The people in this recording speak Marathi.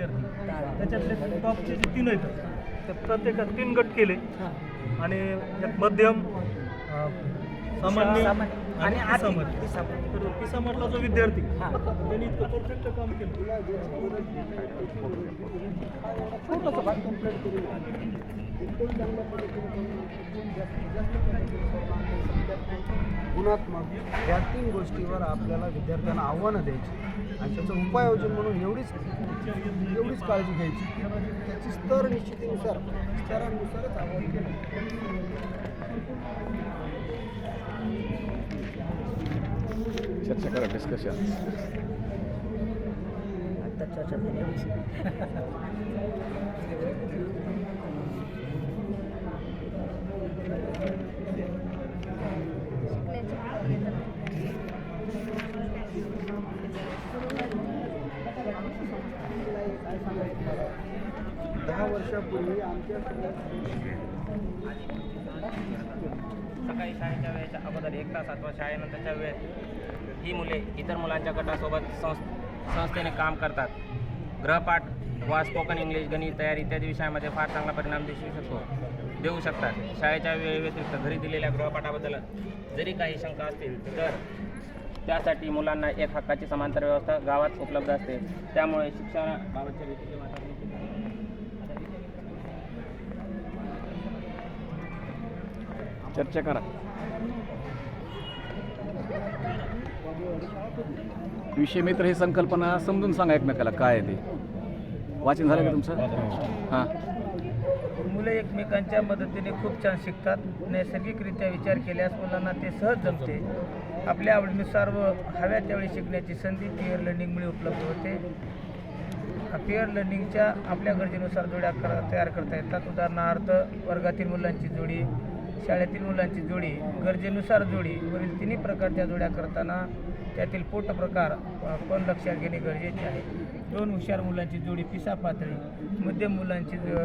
विद्यार्थी. त्याच्यातले टॉपचे जे तीन आहेत ते प्रत्येकात तीन गट केले. आणि मध्यम सामान्य सामान्य. आणि. तर पिसामधला जो विद्यार्थी. त्यांनी इतकं परफेक्ट काम केलं. गुणात्मक या तीन गोष्टीवर आपल्याला विद्यार्थ्यांना आव्हानं द्यायची. आणि त्याचं उपाययोजन म्हणून एवढीच एवढीच काळजी घ्यायची. त्याची स्तर निश्चितीनुसार स्तरानुसारच आव्हान केलं. चर्चा करा डिस्कशन आता चर्चा दहा वर्षापूर्वी आमच्या सकाळी शाळेच्या वेळेच्या अगोदर एक तास अथवा शाळेनंतरच्या वेळेत ही मुले इतर मुलांच्या गटासोबत संस संस्थेने काम करतात. ग्रहपाठ वा स्पोकन इंग्लिश गणित तयारी इत्यादी विषयामध्ये फार चांगला परिणाम दिसू शकतो. देऊ शकतात. शाळेच्या वेळेव्यतिरिक्त घरी दिलेल्या गृहपाठाबद्दल जरी काही शंका असतील तर त्यासाठी मुलांना एक हक्काची समांतर व्यवस्था गावात उपलब्ध असते. त्यामुळे शिक्षणाबाबतच्या वातावरण चर्चा करा. विषय मित्र ही संकल्पना समजून सांगा एकमेकाला. काय आहे ते? वाचन झालं का तुमचं? हां. मुले एकमेकांच्या मदतीने खूप छान शिकतात. नैसर्गिकरित्या विचार केल्यास मुलांना ते सहज जमते. आपल्या आवडीनुसार व हव्या त्यावेळी शिकण्याची संधी पिअर लर्निंगमुळे उपलब्ध होते. पिअर लर्निंगच्या आपल्या गरजेनुसार जोड्या कर तयार करता येतात. उदाहरणार्थ वर्गातील मुलांची जोडी शाळेतील मुलांची जोडी गरजेनुसार जोडी वरील तिन्ही प्रकारच्या जोड्या करताना त्यातील पोट प्रकार पण लक्षात घेणे गरजेचे आहे? दोन हुशार मुलांची जोडी पिसा पातळी मध्यम मुलांची जो